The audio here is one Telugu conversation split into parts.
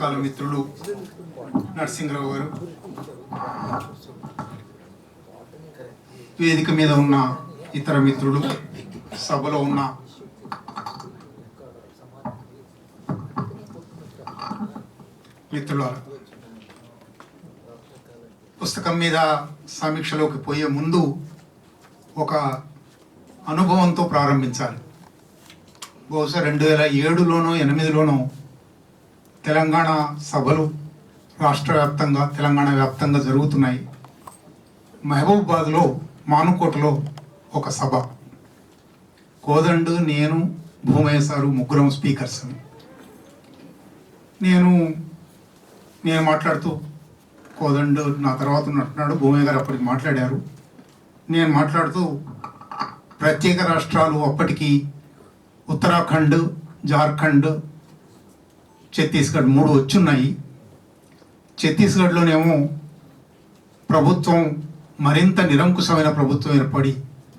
కాల మిత్రులు నరసింహరావు గారు. వేదిక మీద ఉన్న ఇతర మిత్రులు సభలో ఉన్న మిత్రుల పుస్తకం మీద సమీక్షలోకి పోయే ముందు ఒక అనుభవంతో ప్రారంభించాలి. బహుశా రెండు వేల ఏడులోనో ఎనిమిదిలోనో తెలంగాణ సభలు రాష్ట్ర వ్యాప్తంగా తెలంగాణ వ్యాప్తంగా జరుగుతున్నాయి. మహబూబాబాద్లో మానుకోటలో ఒక సభ. కోదండు నేను భూమయ్య సారు ముగ్గురం స్పీకర్స్. నేను నేను మాట్లాడుతూ కోదండు నా తర్వాత ఉన్నట్టున్నాడు భూమయ్య గారు అప్పటికి మాట్లాడారు. నేను మాట్లాడుతూ ప్రత్యేక రాష్ట్రాలు అప్పటికి ఉత్తరాఖండ్ జార్ఖండ్ ఛత్తీస్గఢ్ మూడు వచ్చున్నాయి. ఛత్తీస్గఢ్లోనేమో ప్రభుత్వం మరింత నిరంకుశమైన ప్రభుత్వం ఏర్పడి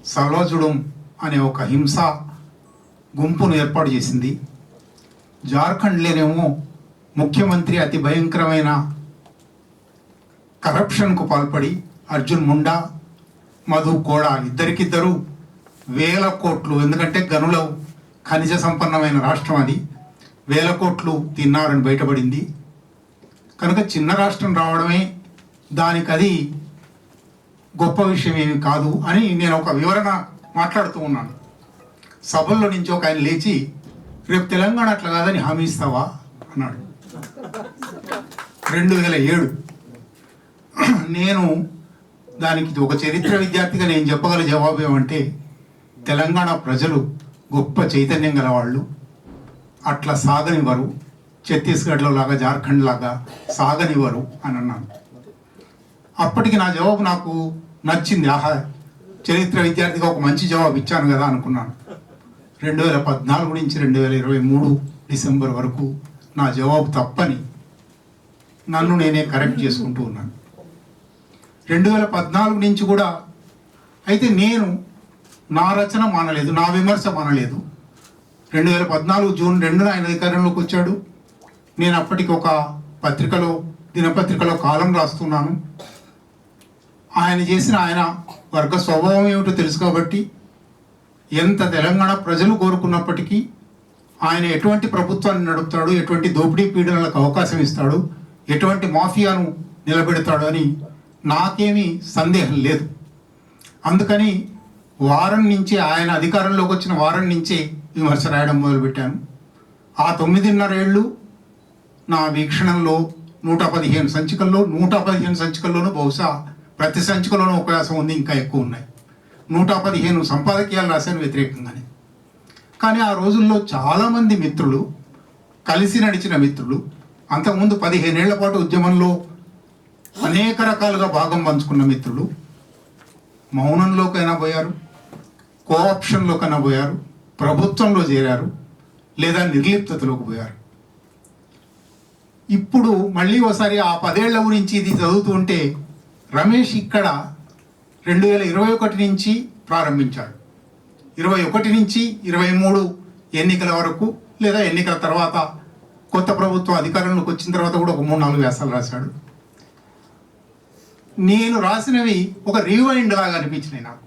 సల్వాజుడం అనే ఒక హింస గుంపును ఏర్పాటు చేసింది. జార్ఖండ్లోనేమో ముఖ్యమంత్రి అతి భయంకరమైన కరప్షన్కు పాల్పడి అర్జున్ ముండా మధు కోడా ఇద్దరికిద్దరు వేల కోట్లు ఎందుకంటే గనుల ఖనిజ సంపన్నమైన రాష్ట్రం అది. వేల కోట్లు తిన్నారని బయటపడింది. కనుక చిన్న రాష్ట్రం రావడమే దానికి అది గొప్ప విషయం ఏమి కాదు అని నేను ఒక వివరణ మాట్లాడుతూ ఉన్నాను. సభల్లో నుంచి ఒక ఆయన లేచి రేపు తెలంగాణ అట్లా కాదని హామీ ఇస్తావా? అన్నాడు. రెండు వేల ఏడు. నేను దానికి ఒక చరిత్ర విద్యార్థిగా నేను చెప్పగల జవాబు ఏమంటే తెలంగాణ ప్రజలు గొప్ప చైతన్యం గల వాళ్ళు అట్లా సాగనివ్వరు. ఛత్తీస్గఢ్లో లాగా జార్ఖండ్ లాగా సాగనివ్వరు అని అన్నాను. అప్పటికి నా జవాబు నాకు నచ్చింది. ఆహా చరిత్ర విద్యార్థిగా ఒక మంచి జవాబు ఇచ్చాను కదా అనుకున్నాను. రెండు వేల పద్నాలుగు నుంచి రెండు వేల ఇరవై మూడు డిసెంబర్ వరకు నా జవాబు తప్పని నన్ను నేనే కరెక్ట్ చేసుకుంటూ ఉన్నాను. రెండు వేల పద్నాలుగు నుంచి కూడా అయితే నేను నా రచన మానలేదు నా విమర్శ మానలేదు. రెండు వేల పద్నాలుగు జూన్ రెండున ఆయన అధికారంలోకి వచ్చాడు. నేను అప్పటికి ఒక పత్రికలో దినపత్రికలో కాలం రాస్తున్నాను. ఆయన చేసిన ఆయన వర్గ స్వభావం ఏమిటో తెలుసు కాబట్టి ఎంత తెలంగాణ ప్రజలు కోరుకున్నప్పటికీ ఆయన ఎటువంటి ప్రభుత్వాన్ని నడుపుతాడు ఎటువంటి దోపిడీ పీడనలకు అవకాశం ఇస్తాడు ఎటువంటి మాఫియాను నిలబెడతాడు అని నాకేమీ సందేహం లేదు. అందుకని వారం నుంచి ఆయన అధికారంలోకి వచ్చిన వారం నుంచే విమర్శ రాయడం మొదలుపెట్టాను. ఆ తొమ్మిదిన్నరేళ్ళు నా వీక్షణంలో నూట పదిహేను సంచికల్లో నూట పదిహేను సంచికల్లోనూ బహుశా ప్రతి సంచికలోనూ ఉపయాసం ఉంది ఇంకా ఎక్కువ ఉన్నాయి. నూట పదిహేను సంపాదకీయాలు రాశాను వ్యతిరేకంగానే. కానీ ఆ రోజుల్లో చాలామంది మిత్రులు కలిసి నడిచిన మిత్రులు అంతకుముందు పదిహేనేళ్ళ పాటు ఉద్యమంలో అనేక రకాలుగా భాగం పంచుకున్న మిత్రులు మౌనంలోకైనా పోయారు కోఆప్షన్లోకైనా పోయారు ప్రభుత్వంలో చేరారు లేదా నిర్లిప్తతలోకి పోయారు. ఇప్పుడు మళ్ళీ ఒకసారి ఆ పదేళ్ళ గురించి ఇది చదువుతూ ఉంటే రమేష్ ఇక్కడ రెండు వేల ఇరవై ఒకటి నుంచి ప్రారంభించాడు. ఇరవై ఒకటి నుంచి ఇరవై మూడు ఎన్నికల వరకు లేదా ఎన్నికల తర్వాత కొత్త ప్రభుత్వం అధికారంలోకి వచ్చిన తర్వాత కూడా ఒక మూడు నాలుగు వ్యాసాలు రాశాడు. నేను రాసినవి ఒక రీవైండ్ లాగా అనిపించినాయి నాకు.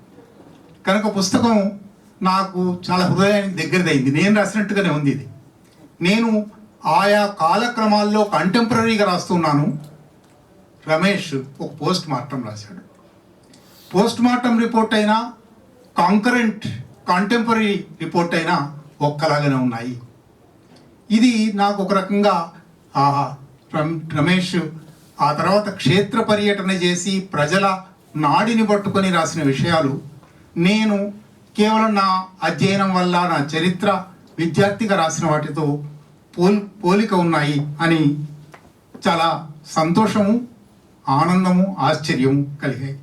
కనుక పుస్తకం నాకు చాలా హృదయానికి దగ్గరదైంది. నేను రాసినట్టుగానే ఉంది ఇది. నేను ఆయా కాలక్రమాల్లో కంటెంపరీగా రాస్తున్నాను. రమేష్ ఒక పోస్ట్ మార్టం రాశాడు. పోస్ట్ మార్టం రిపోర్ట్ అయినా కాంకరెంట్ కాంటెంపరీ రిపోర్ట్ అయినా ఒక్కలాగానే ఉన్నాయి. ఇది నాకు ఒక రకంగా రమేష్ ఆ తర్వాత క్షేత్ర పర్యటన చేసి ప్రజల నాడిని పట్టుకొని రాసిన విషయాలు. నేను కేవలం నా అధ్యయనం వల్ల నా చరిత్ర విద్యార్థిగా రాసిన వాటితో పోల్ పోలిక ఉన్నాయి అని చాలా సంతోషము ఆనందము ఆశ్చర్యము కలిగాయి.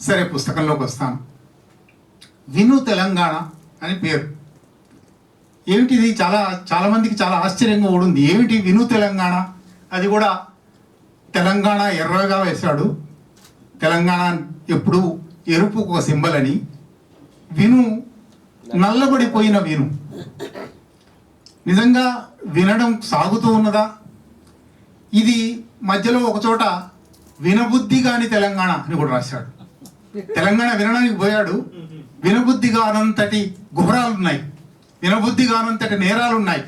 సరే పుస్తకంలోకి వస్తాను. విను తెలంగాణ అని పేరు. ఏమిటిది? చాలా చాలామందికి చాలా ఆశ్చర్యంగా ఓడింది ఏమిటి విను తెలంగాణ? అది కూడా తెలంగాణ ఎర్రగా వేశాడు. తెలంగాణ ఎప్పుడు ఎరుపు ఒక సింబల్ అని. విను నల్లబడిపోయిన విను. నిజంగా వినడం సాగుతూ ఉన్నదా? ఇది మధ్యలో ఒకచోట వినబుద్ధి కాని తెలంగాణ అని కూడా రాశాడు. తెలంగాణ వినడానికి పోయాడు. వినబుద్ధి కానంతటి గుహరాలు ఉన్నాయి. వినబుద్ధి కానంతటి నేరాలు ఉన్నాయి.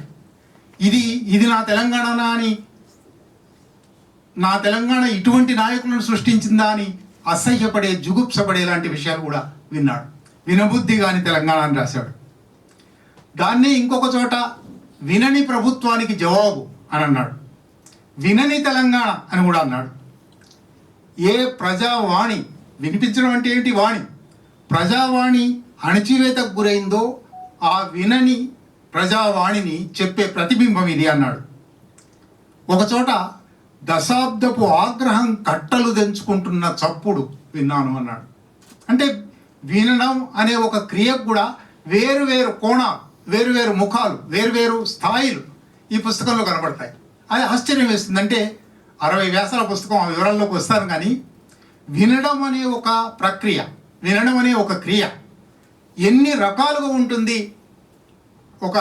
ఇది ఇది నా తెలంగాణనా అని నా తెలంగాణ ఇటువంటి నాయకులను సృష్టించిందా అని అసహ్యపడే జుగుప్సపడే లాంటి విషయాలు కూడా విన్నాడు. వినబుద్ధి కాని తెలంగాణ అని రాశాడు. దాన్ని ఇంకొక చోట వినని ప్రభుత్వానికి జవాబు అని అన్నాడు. వినని తెలంగాణ అని కూడా అన్నాడు. ఏ ప్రజావాణి వినిపించడం అంటే ఏంటి వాణి? ప్రజావాణి అణచివేతకు గురైందో ఆ వినని ప్రజావాణిని చెప్పే ప్రతిబింబం ఇది అన్నాడు. ఒకచోట దశాబ్దపు ఆగ్రహం కట్టలు తెంచుకుంటున్న చప్పుడు విన్నాను అన్నాడు. అంటే వినడం అనే ఒక క్రియకు కూడా వేరు వేరు కోణాలు వేరు వేరు ముఖాలు వేరు వేరు స్థాయిలు ఈ పుస్తకంలో కనబడతాయి. అది ఆశ్చర్యం వేస్తుంది. అంటే అరవై వ్యాసాల పుస్తకం ఆ వివరాల్లోకి వస్తాను కానీ వినడం అనే ఒక ప్రక్రియ వినడం అనే ఒక క్రియ ఎన్ని రకాలుగా ఉంటుంది? ఒక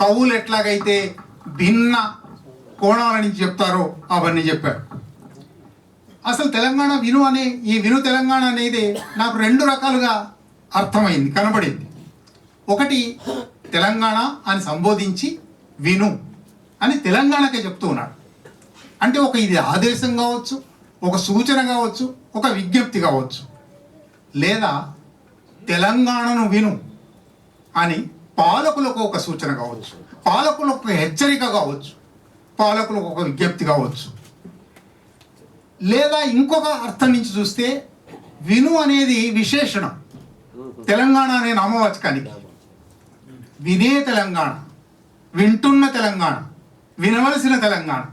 కవులు ఎట్లాగైతే భిన్న కోణాల నుంచి చెప్తారో అవన్నీ చెప్పారు అసలు తెలంగాణ విను అనే ఈ విను తెలంగాణ అనేది నాకు రెండు రకాలుగా అర్థమైంది కనబడింది. ఒకటి తెలంగాణ అని సంబోధించి విను అని తెలంగాణకే చెప్తూ ఉన్నాడు. అంటే ఒక ఇది ఆదేశం కావచ్చు ఒక సూచన కావచ్చు ఒక విజ్ఞప్తి కావచ్చు. లేదా తెలంగాణను విను అని పాలకులకు ఒక సూచన కావచ్చు పాలకులకు హెచ్చరిక కావచ్చు పాలకులకు ఒక విజ్ఞప్తి కావచ్చు. లేదా ఇంకొక అర్థం నుంచి చూస్తే విను అనేది విశేషణం. తెలంగాణ అనే నామవాచకానికి. వినే తెలంగాణ వింటున్న తెలంగాణ వినవలసిన తెలంగాణ.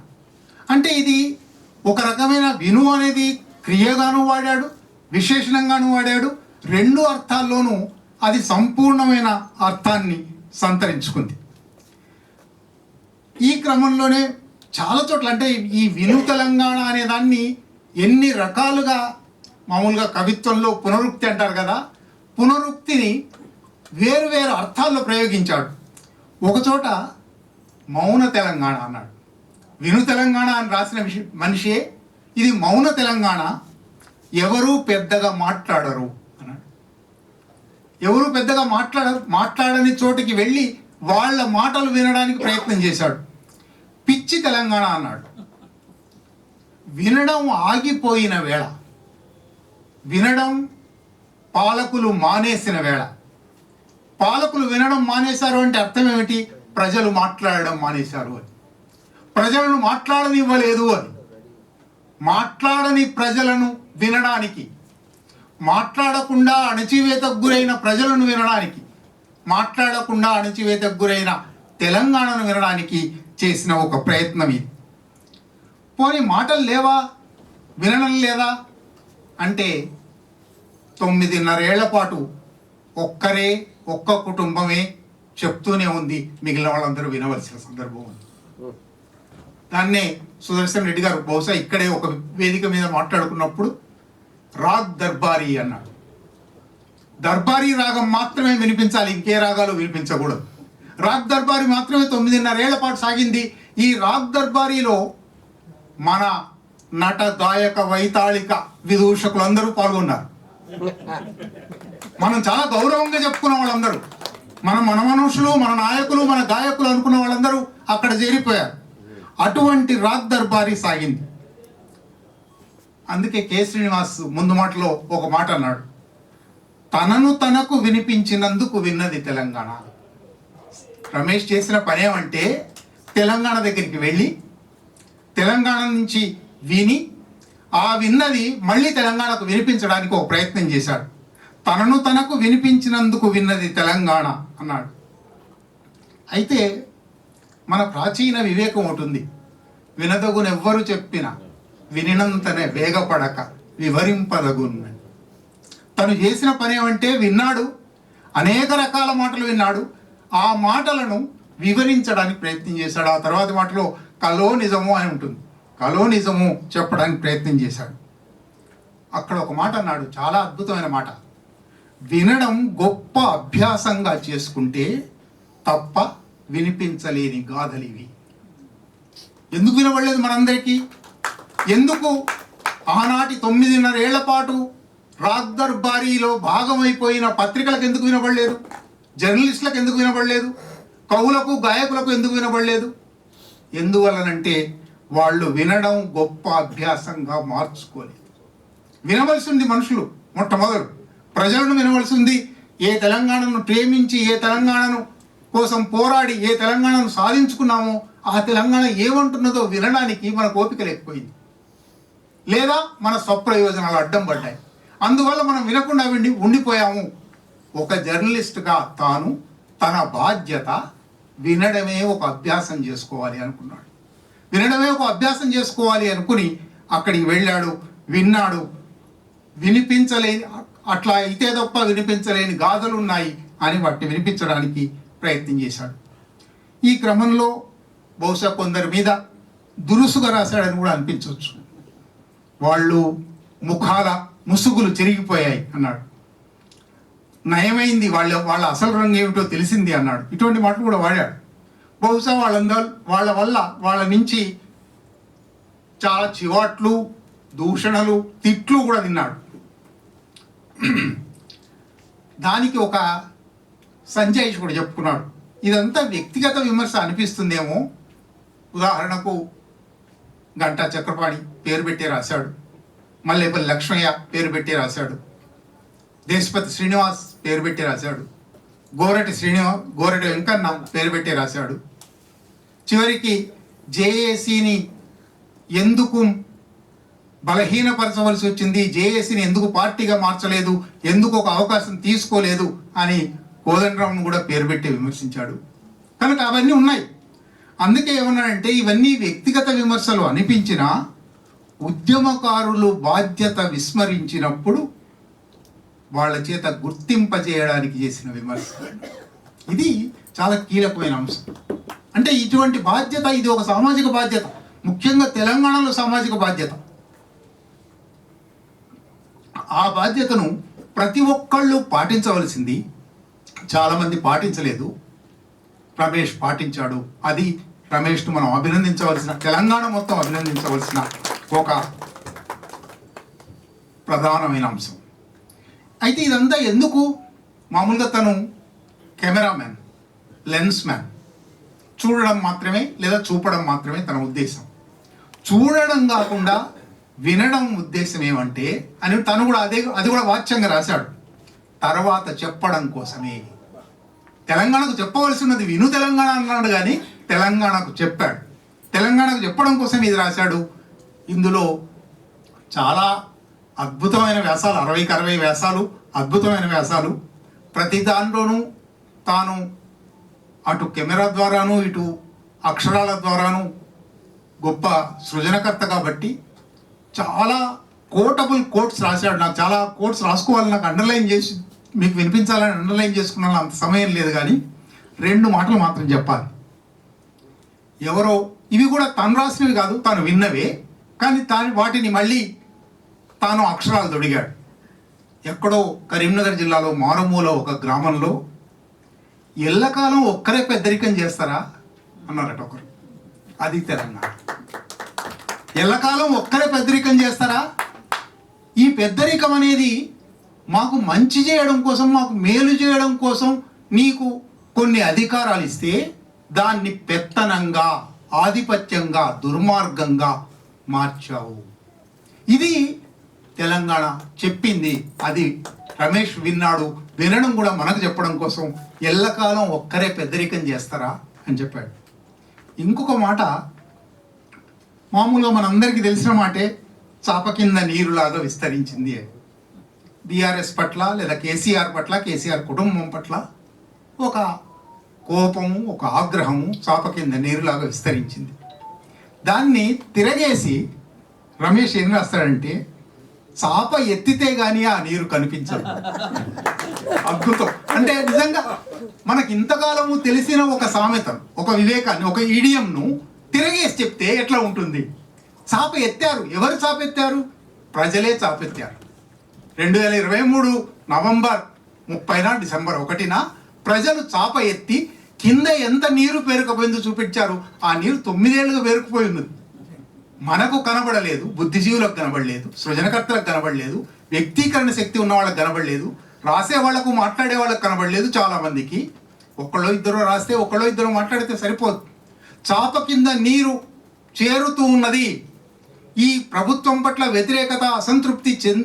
అంటే ఇది ఒక రకమైన విను అనేది క్రియగాను వాడాడు విశేషణంగాను వాడాడు. రెండు అర్థాల్లోనూ అది సంపూర్ణమైన అర్థాన్ని సంతరించుకుంది. ఈ క్రమంలోనే చాలా చోట్ల అంటే ఈ విను తెలంగాణ అనే దాన్ని ఎన్ని రకాలుగా మామూలుగా కవిత్వంలో పునరుక్తి అంటారు కదా పునరుక్తిని వేరు వేరు అర్థాల్లో ప్రయోగించాడు. ఒకచోట మౌన తెలంగాణ అన్నాడు. విను తెలంగాణ అని రాసిన విష మనిషే ఇది మౌన తెలంగాణ ఎవరూ పెద్దగా మాట్లాడరు అన్నాడు. ఎవరు పెద్దగా మాట్లాడరు మాట్లాడని చోటికి వెళ్ళి వాళ్ళ మాటలు వినడానికి ప్రయత్నం చేశాడు. పిచ్చి తెలంగాణ అన్నాడు. వినడం ఆగిపోయిన వేళ వినడం పాలకులు మానేసిన వేళ. పాలకులు వినడం మానేశారు అంటే అర్థం ఏమిటి? ప్రజలు మాట్లాడడం మానేశారు అని. ప్రజలను మాట్లాడనివ్వలేదు అని. మాట్లాడని ప్రజలను వినడానికి మాట్లాడకుండా అణచివేతకు గురైన ప్రజలను వినడానికి మాట్లాడకుండా అణచివేతకు గురైన తెలంగాణను వినడానికి చేసిన ఒక ప్రయత్నం ఇది. పోనీ మాటలు లేవా? వినడం లేదా? అంటే తొమ్మిదిన్నరేళ్ళ పాటు ఒక్కరే ఒక్క కుటుంబమే చెప్తూనే ఉంది. మిగిలిన వాళ్ళందరూ వినవలసిన సందర్భం ఉంది. దాన్నే సుదర్శన్ రెడ్డి గారు బహుశా ఇక్కడే ఒక వేదిక మీద మాట్లాడుకున్నప్పుడు రాగ్ దర్బారీ అన్నాడు. దర్బారీ రాగం మాత్రమే వినిపించాలి. ఇంకే రాగాలు వినిపించకూడదు. రాక్ దర్బారీ మాత్రమే తొమ్మిదిన్నరేళ్ళ పాటు సాగింది. ఈ రాక్ దర్బారీలో మన నట గాయక వైతాళిక విదూషకులందరూ పాల్గొన్నారు. మనం చాలా గౌరవంగా చెప్పుకున్న వాళ్ళందరూ. మన మన మనుషులు మన నాయకులు మన గాయకులు అనుకున్న వాళ్ళందరూ అక్కడ చేరిపోయారు. అటువంటి రాక్ దర్బారీ సాగింది. అందుకే కె శ్రీనివాస్ ముందు మాటలో ఒక మాట అన్నాడు. తనను తనకు వినిపించినందుకు విన్నది తెలంగాణ. రమేష్ చేసిన పనేమంటే తెలంగాణ దగ్గరికి వెళ్ళి తెలంగాణ నుంచి విని ఆ విన్నది మళ్ళీ తెలంగాణకు వినిపించడానికి ఒక ప్రయత్నం చేశాడు. తనను తనకు వినిపించినందుకు విన్నది తెలంగాణ అన్నాడు. అయితే మన ప్రాచీన వివేకం ఉంటుంది వినదగునెవ్వరు చెప్పిన వినినంతనే వేగపడక వివరింపదగును. తను చేసిన పని ఏమంటే విన్నాడు అనేక రకాల మాటలు విన్నాడు ఆ మాటలను వివరించడానికి ప్రయత్నం చేశాడు. ఆ తర్వాత మాటలో కలో నిజము అని ఉంటుంది. కలో నిజము చెప్పడానికి ప్రయత్నం చేశాడు. అక్కడ ఒక మాట అన్నాడు. చాలా అద్భుతమైన మాట. వినడం గొప్ప అభ్యాసంగా చేసుకుంటే తప్ప వినిపించలేని గాథలివి ఎందుకు వినబడలేదు మనందరికీ? ఎందుకు? ఆనాటి తొమ్మిదిన్నర ఏళ్ళ పాటు రాగ్ దర్బారీలో భాగమైపోయిన పత్రికలకు ఎందుకు వినబడలేదు? జర్నలిస్టులకు ఎందుకు వినబడలేదు? కవులకు గాయకులకు ఎందుకు వినబడలేదు? ఎందువలనంటే వాళ్ళు వినడం గొప్ప అభ్యాసంగా మార్చుకోలేదు. వినవలసింది మనుషులు మొట్టమొదలు ప్రజలను వినవలసింది ఏ తెలంగాణను ప్రేమించి ఏ తెలంగాణను కోసం పోరాడి ఏ తెలంగాణను సాధించుకున్నామో ఆ తెలంగాణ ఏమంటున్నదో వినడానికి మన ఓపిక లేకపోయింది. లేదా మన స్వప్రయోజనాలు అడ్డం పడ్డాయి. అందువల్ల మనం వినకుండా ఉండి ఉండిపోయాము. ఒక జర్నలిస్ట్గా తాను తన బాధ్యత వినడమే ఒక అభ్యాసం చేసుకోవాలి అనుకున్నాడు. వినడమే ఒక అభ్యాసం చేసుకోవాలి అనుకుని అక్కడికి వెళ్ళాడు విన్నాడు. వినిపించలేని అట్లా అయితే తప్ప వినిపించలేని గాథలు ఉన్నాయి అని వాటిని వినిపించడానికి ప్రయత్నం చేశాడు. ఈ క్రమంలో బహుశా కొందరి మీద దురుసుగా రాశాడని కూడా అనిపించవచ్చు. వాళ్ళు ముఖాల ముసుగులు చెరిగిపోయాయి అన్నాడు. నయమైంది. వాళ్ళ వాళ్ళ అసలు రంగు ఏమిటో తెలిసింది అన్నాడు. ఇటువంటి మాటలు కూడా వాడాడు. బహుశా వాళ్ళందరూ వాళ్ళ వల్ల వాళ్ళ నుంచి చాలా చివాట్లు దూషణలు తిట్లు కూడా తిన్నాడు దానికి ఒక సంజయ్ కూడా చెప్పుకున్నాడు. ఇదంతా వ్యక్తిగత విమర్శ అనిపిస్తుందేమో. ఉదాహరణకు గంటా చక్రపాణి పేరు పెట్టి రాశాడు. మల్లేపల్లి లక్ష్మయ్య పేరు పెట్టి రాశాడు. దేశపతి శ్రీనివాస్ పేరు పెట్టి రాశాడు. గోరటి శ్రీనివా గోరటి వెంకన్న పేరు పెట్టి రాశాడు. చివరికి జేఏసీని ఎందుకు బలహీనపరచవలసి వచ్చింది? జేఏసీని ఎందుకు పార్టీగా మార్చలేదు? ఎందుకు ఒక అవకాశం తీసుకోలేదు? అని కోదండరామ్ను కూడా పేరు పెట్టి విమర్శించాడు. కనుక అవన్నీ ఉన్నాయి. అందుకే ఏమన్నాడంటే ఇవన్నీ వ్యక్తిగత విమర్శలు అనిపించినా ఉద్యమకారులు బాధ్యత విస్మరించినప్పుడు వాళ్ళ చేత గుర్తింపజేయడానికి చేసిన విమర్శ ఇది చాలా కీలకమైన అంశం. అంటే ఇటువంటి బాధ్యత ఇది ఒక సామాజిక బాధ్యత. ముఖ్యంగా తెలంగాణలో సామాజిక బాధ్యత. ఆ బాధ్యతను ప్రతి ఒక్కళ్ళు పాటించవలసింది చాలామంది పాటించలేదు. రమేష్ పాటించాడు. అది రమేష్ను మనం అభినందించవలసిన తెలంగాణ మొత్తం అభినందించవలసిన ఒక ప్రధానమైన అంశం. అయితే ఇదంతా ఎందుకు? మామూలుగా తను కెమెరామెన్ లెన్స్ మ్యాన్. చూడడం మాత్రమే లేదా చూపడం మాత్రమే తన ఉద్దేశం. చూడడం కాకుండా వినడం ఉద్దేశం ఏమంటే అని తను కూడా అదే అది కూడా వాచ్యంగా రాశాడు. తర్వాత చెప్పడం కోసమే. తెలంగాణకు చెప్పవలసినది విను తెలంగాణ అన్నాడు కానీ తెలంగాణకు చెప్పాడు. తెలంగాణకు చెప్పడం కోసం ఇది రాశాడు. ఇందులో చాలా అద్భుతమైన వ్యాసాలు అరవైకి అరవై వ్యాసాలు అద్భుతమైన వ్యాసాలు. ప్రతి దానిలోనూ తాను అటు కెమెరా ద్వారాను ఇటు అక్షరాల ద్వారాను గొప్ప సృజనకర్త కాబట్టి చాలా కోటబుల్ కోట్స్ రాశాడు. నాకు చాలా కోట్స్ రాసుకోవాలి నాకు అండర్లైన్ చేసి మీకు వినిపించాలని అండర్లైన్ చేసుకున్నాను. అంత సమయం లేదు కానీ రెండు మాటలు మాత్రం చెప్పాలి. ఎవరో ఇవి కూడా తను రాసినవి కాదు తను విన్నవే. కానీ తాను వాటిని మళ్ళీ తాను అక్షరాలు తొడిగాడు. ఎక్కడో కరీంనగర్ జిల్లాలో మారుమూల ఒక గ్రామంలో ఎల్లకాలం ఒక్కరే పెద్దరికం చేస్తారా? అన్నారట ఒకరు. అది తెలంగాణ. ఎల్లకాలం ఒక్కరే పెద్దరికం చేస్తారా? ఈ పెద్దరికం అనేది మాకు మంచి చేయడం కోసం మాకు మేలు చేయడం కోసం నీకు కొన్ని అధికారాలు ఇస్తే దాన్ని పెత్తనంగా ఆధిపత్యంగా దుర్మార్గంగా మార్చావు. ఇది తెలంగాణ చెప్పింది. అది రమేష్ విన్నాడు. వినడం కూడా మనకు చెప్పడం కోసం ఎల్లకాలం ఒక్కరే పెద్దరికం చేస్తారా అని చెప్పాడు. ఇంకొక మాట మామూలుగా మనందరికీ తెలిసిన మాటే చాప కింద నీరులాగా విస్తరించింది అని బీఆర్ఎస్ పట్ల లేదా కేసీఆర్ పట్ల కేసీఆర్ కుటుంబం పట్ల ఒక కోపము ఒక ఆగ్రహము చాప కింద నీరులాగా విస్తరించింది. దాన్ని తిరగేసి రమేష్ ఏం రాస్తాడంటే చాప ఎత్తితే గాని ఆ నీరు కనిపించదు. అద్భుతం. అంటే నిజంగా మనకి ఇంతకాలము తెలిసిన ఒక సామెత ఒక వివేకాన్ని ఒక ఈడియంను తిరగేసి చెప్తే ఎట్లా ఉంటుంది? చాప ఎత్తారు. ఎవరు చాప ఎత్తారు? ప్రజలే చాపెత్తారు రెండు వేల ఇరవై మూడు నవంబర్ ముప్పైన డిసెంబర్ ఒకటిన ప్రజలు చాప ఎత్తి కింద ఎంత నీరు పేరుకుపోయిందో చూపించారు. ఆ నీరు తొమ్మిదేళ్ళుగా పేరుకుపోయి ఉన్నది. మనకు కనబడలేదు బుద్ధిజీవులకు కనబడలేదు సృజనకర్తలకు కనబడలేదు వ్యక్తీకరణ శక్తి ఉన్న వాళ్ళకి కనబడలేదు రాసే వాళ్ళకు మాట్లాడే వాళ్ళకి కనబడలేదు చాలా మందికి. ఒకళ్ళో ఇద్దరు రాస్తే ఒకళ్ళో ఇద్దరు మాట్లాడితే సరిపోదు. చాప కింద నీరు చేరుతూ ఉన్నది. ఈ ప్రభుత్వం పట్ల వ్యతిరేకత అసంతృప్తి చెన్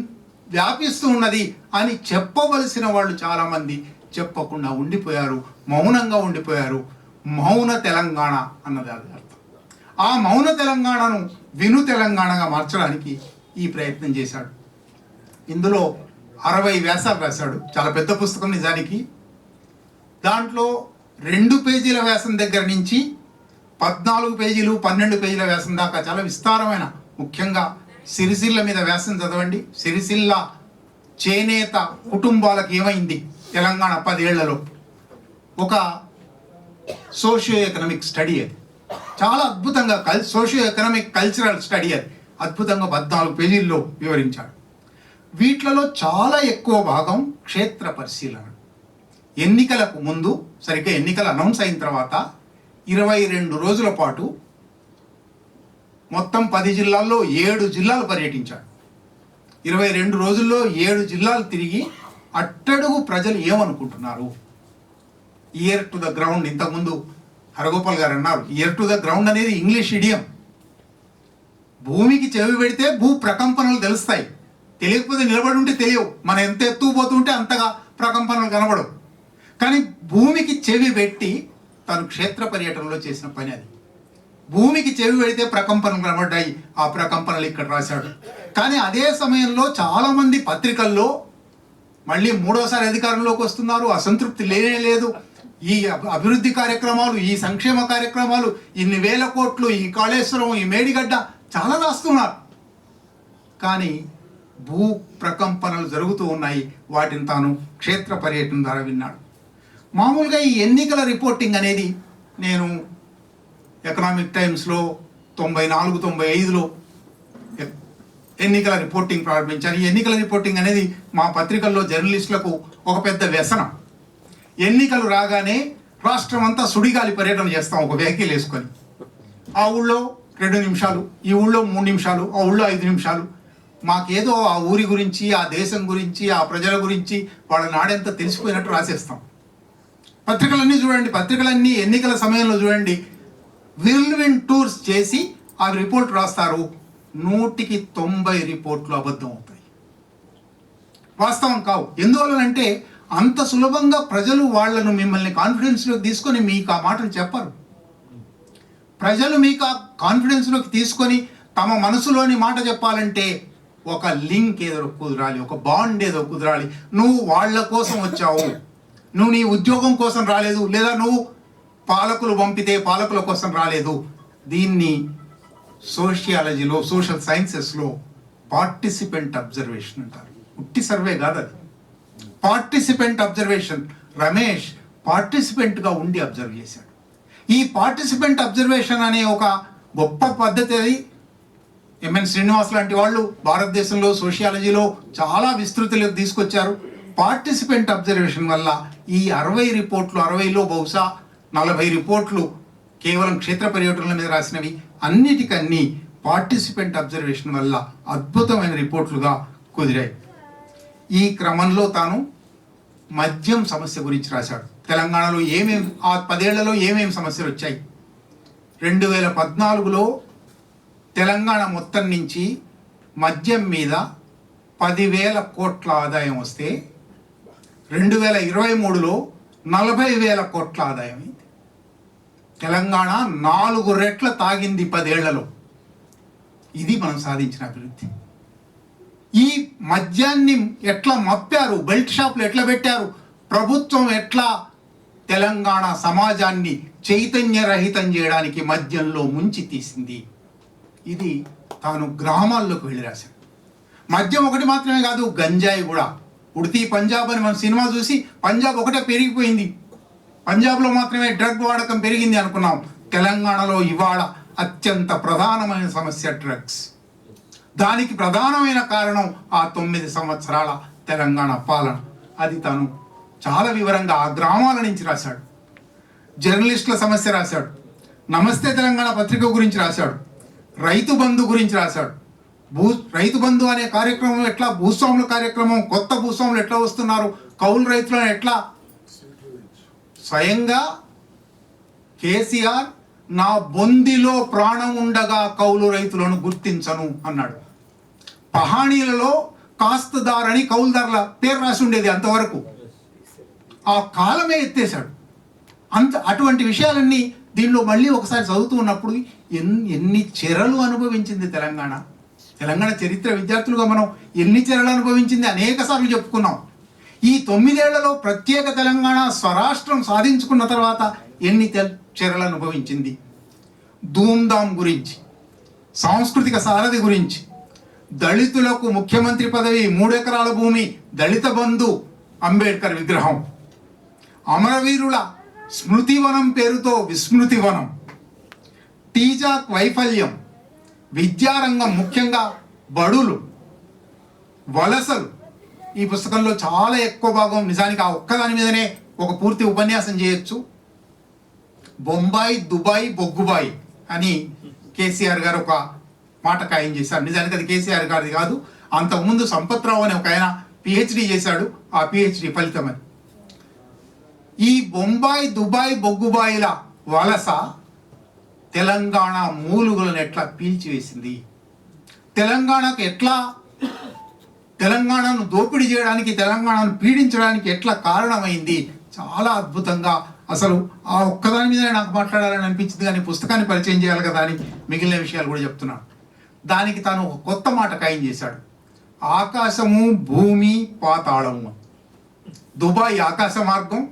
వ్యాపిస్తూ ఉన్నది అని చెప్పవలసిన వాళ్ళు చాలామంది చెప్పకుండా ఉండిపోయారు మౌనంగా ఉండిపోయారు. మౌన తెలంగాణ అన్నది అది. అర్థం ఆ మౌన తెలంగాణను విను తెలంగాణగా మార్చడానికి ఈ ప్రయత్నం చేశాడు. ఇందులో అరవై వ్యాసాలు రాశాడు. చాలా పెద్ద పుస్తకం నిజానికి. దాంట్లో రెండు పేజీల వ్యాసం దగ్గర నుంచి పద్నాలుగు పేజీలు పన్నెండు పేజీల వ్యాసం దాకా చాలా విస్తారమైన ముఖ్యంగా సిరిసిల్ల మీద వ్యాసం చదవండి. సిరిసిల్ల చేనేత కుటుంబాలకు ఏమైంది? తెలంగాణ పదేళ్ళలో ఒక సోషియో ఎకనామిక్ స్టడీ అది. చాలా అద్భుతంగా కల్ సోషియో ఎకనామిక్ కల్చరల్ స్టడీ అది. అద్భుతంగా పద్నాలుగు పేజీల్లో వివరించాడు. వీటిలలో చాలా ఎక్కువ భాగం క్షేత్ర పరిశీలన. ఎన్నికలకు ముందు సరిగ్గా ఎన్నికలు అనౌన్స్ అయిన తర్వాత ఇరవై రెండు రోజుల పాటు మొత్తం పది జిల్లాల్లో ఏడు జిల్లాలు పర్యటించాడు. ఇరవై రెండు రోజుల్లో ఏడు జిల్లాలు తిరిగి అట్టడుగు ప్రజలు ఏమనుకుంటున్నారు? ఇయర్ టు ద గ్రౌండ్ ఇంతకుముందు హరగోపాల్ గారు అన్నారు ఇయర్ టు ద గ్రౌండ్ అనేది ఇంగ్లీష్ ఇడియం భూమికి చెవి పెడితే భూ ప్రకంపనలు తెలుస్తాయి. తెలియకపోతే నిలబడి ఉంటే తెలియవు. మనం ఎంత ఎత్తుకు పోతుంటే అంతగా ప్రకంపనలు కనబడవు. కానీ భూమికి చెవి పెట్టి తను క్షేత్ర పర్యటనలో చేసిన పని అది. భూమికి చెవి పెడితే ప్రకంపనలు కనబడ్డాయి. ఆ ప్రకంపనలు ఇక్కడ రాశాడు. కానీ అదే సమయంలో చాలామంది పత్రికల్లో మళ్ళీ మూడోసారి అధికారంలోకి వస్తున్నారు. అసంతృప్తి లేనే లేదు. ఈ అభివృద్ధి కార్యక్రమాలు ఈ సంక్షేమ కార్యక్రమాలు ఇన్ని వేల కోట్లు ఈ కాళేశ్వరం ఈ మేడిగడ్డ చాలా రాస్తున్నారు. కానీ భూ ప్రకంపనలు జరుగుతూ ఉన్నాయి. వాటిని తాను క్షేత్ర పర్యటన ద్వారా విన్నాడు. మామూలుగా ఈ ఎన్నికల రిపోర్టింగ్ అనేది నేను ఎకనామిక్ టైమ్స్లో తొంభై నాలుగు తొంభై ఐదులో ఎన్నికల రిపోర్టింగ్ ప్రారంభించాను. ఈ ఎన్నికల రిపోర్టింగ్ అనేది మా పత్రికల్లో జర్నలిస్టులకు ఒక పెద్ద వ్యసనం. ఎన్నికలు రాగానే రాష్ట్రం అంతా సుడిగాలి పర్యటన చేస్తాం ఒక వెహికల్ వేసుకొని. ఆ ఊళ్ళో రెండు నిమిషాలు ఈ ఊళ్ళో మూడు నిమిషాలు ఆ ఊళ్ళో ఐదు నిమిషాలు. మాకేదో ఆ ఊరి గురించి ఆ దేశం గురించి ఆ ప్రజల గురించి వాళ్ళ నాడెంత తెలిసిపోయినట్టు రాసేస్తాం. పత్రికలన్నీ చూడండి పత్రికలన్నీ ఎన్నికల సమయంలో చూడండి. విల్ విన్ టూర్స్ చేసి ఆ రిపోర్ట్ రాస్తారు. నూటికి తొంభై రిపోర్ట్లు అబద్ధం అవుతాయి వాస్తవం కావు. ఎందువలనంటే అంత సులభంగా ప్రజలు వాళ్ళను మిమ్మల్ని కాన్ఫిడెన్స్లోకి తీసుకొని మీకు ఆ మాటలు చెప్పరు. ప్రజలు మీకు ఆ కాన్ఫిడెన్స్లోకి తీసుకొని తమ మనసులోని మాట చెప్పాలంటే ఒక లింక్ ఏదో కుదరాలి ఒక బాండ్ ఏదో కుదరాలి. నువ్వు వాళ్ళ కోసం వచ్చావు. నువ్వు నీ ఉద్యోగం కోసం రాలేదు లేదా నువ్వు పాలకులు పంపితే పాలకుల కోసం రాలేదు. దీన్ని సోషియాలజీలో సోషల్ సైన్సెస్లో పార్టిసిపెంట్ అబ్జర్వేషన్ అంటారు. ఉట్టి సర్వే కాదు అది. పార్టిసిపెంట్ అబ్జర్వేషన్ రమేష్ పార్టిసిపెంట్గా ఉండి అబ్జర్వ్ చేశాడు. ఈ పార్టిసిపెంట్ అబ్జర్వేషన్ అనే ఒక గొప్ప పద్ధతి అది. ఎంఎన్ శ్రీనివాస్ లాంటి వాళ్ళు భారతదేశంలో సోషియాలజీలో చాలా విస్తృతిలోకి తీసుకొచ్చారు. పార్టిసిపెంట్ అబ్జర్వేషన్ వల్ల ఈ అరవై రిపోర్ట్లు అరవైలో బహుశా నలభై రిపోర్ట్లు కేవలం క్షేత్ర పర్యటనల మీద రాసినవి. అన్నిటికన్నీ పార్టిసిపెంట్ అబ్జర్వేషన్ వల్ల అద్భుతమైన రిపోర్ట్లుగా కుదిరాయి. ఈ క్రమంలో తాను మద్యం సమస్య గురించి రాశాడు. తెలంగాణలో ఏమేం ఆ పదేళ్ళలో ఏమేం సమస్యలు వచ్చాయి? రెండు వేల పద్నాలుగులో తెలంగాణ మొత్తం నుంచి మద్యం మీద పదివేల కోట్ల ఆదాయం వస్తే రెండు వేల ఇరవై మూడులో నలభై వేల కోట్ల ఆదాయం అయింది. తెలంగాణ నాలుగు రెట్ల తాగింది పదేళ్ళలో. ఇది మనం సాధించిన అభివృద్ధి. ఈ మద్యాన్ని ఎట్లా మప్పారు? బెల్ట్ షాపులు ఎట్లా పెట్టారు? ప్రభుత్వం ఎట్లా తెలంగాణ సమాజాన్ని చైతన్యరహితం చేయడానికి మద్యంలో ముంచి తీసింది? ఇది తాను గ్రామాల్లోకి వెళ్ళి రాశాను మద్యం ఒకటి మాత్రమే కాదు గంజాయి కూడా. ఉడితి పంజాబ్ అని మనం సినిమా చూసి పంజాబ్ ఒకటే పెరిగిపోయింది. పంజాబ్లో మాత్రమే డ్రగ్ వాడకం పెరిగింది అనుకున్నాం. తెలంగాణలో ఇవాళ అత్యంత ప్రధానమైన సమస్య డ్రగ్స్. దానికి ప్రధానమైన కారణం ఆ తొమ్మిది సంవత్సరాల తెలంగాణ పాలన. అది తను చాలా వివరంగా ఆ గ్రామాల నుంచి రాశాడు. జర్నలిస్టుల సమస్య రాశాడు. నమస్తే తెలంగాణ పత్రిక గురించి రాశాడు. రైతు బంధు గురించి రాశాడు. భూ రైతు బంధు అనే కార్యక్రమం ఎట్లా? భూస్వాముల కార్యక్రమం కొత్త భూస్వాములు ఎట్లా వస్తున్నారు? కౌలు రైతులను ఎట్లా? స్వయంగా కేసీఆర్ నా బొందిలో ప్రాణం ఉండగా కౌలు రైతులను గుర్తించను అన్నాడు. పహాణీలలో కాస్తదారని కౌలుదారుల పేరు రాసి ఉండేది అంతవరకు. ఆ కాలమే ఎత్తేశాడు. అంత అటువంటి విషయాలన్నీ దీనిలో మళ్ళీ ఒకసారి చదువుతూ ఉన్నప్పుడు ఎన్ని ఎన్ని చెరలు అనుభవించింది తెలంగాణ. తెలంగాణ చరిత్ర విద్యార్థులుగా మనం ఎన్ని చెరలు అనుభవించింది అనేక సార్లు చెప్పుకున్నాం. ఈ తొమ్మిదేళ్ళలో ప్రత్యేక తెలంగాణ స్వరాష్ట్రం సాధించుకున్న తర్వాత ఎన్ని తెల్ అనుభవించింది? ధూమ్ధామ్ గురించి సాంస్కృతిక సారథి గురించి దళితులకు ముఖ్యమంత్రి పదవి మూడెకరాల భూమి దళిత బంధు అంబేద్కర్ విగ్రహం. అమరవీరుల స్మృతివనం పేరుతో విస్మృతివనం. టీజాక్ వైఫల్యం. విద్యారంగం ముఖ్యంగా బడులు వలసలు ఈ పుస్తకంలో చాలా ఎక్కువ భాగం నిజానికి ఆ ఒక్కదాని మీదనే ఒక పూర్తి ఉపన్యాసం చేయొచ్చు. బొంబాయి దుబాయ్ బొగ్గుబాయి అని కేసీఆర్ గారు ఒక మాట ఖాయం చేశారు. నిజానికి అది కేసీఆర్ గారిది కాదు. అంతకుముందు సంపత్రావు అనే ఒక ఆయన పిహెచ్డి చేశాడు. ఆ పిహెచ్డి ఫలితం అని ఈ బొంబాయి దుబాయ్ బొగ్గుబాయిల వలస తెలంగాణ మూలుగులను ఎట్లా పీల్చివేసింది? తెలంగాణకు ఎట్లా తెలంగాణను దోపిడీ చేయడానికి తెలంగాణను పీడించడానికి ఎట్లా కారణమైంది? చాలా అద్భుతంగా. అసలు ఆ ఒక్కదాని మీద నాకు మాట్లాడాలని అనిపించింది కానీ పుస్తకాన్ని పరిచయం చేయాలి కదా అని మిగిలిన విషయాలు కూడా చెప్తున్నాను. దానికి తాను ఒక కొత్త మాట ఖాయం చేశాడు. ఆకాశము భూమి పాతాళము. దుబాయ్ ఆకాశ మార్గం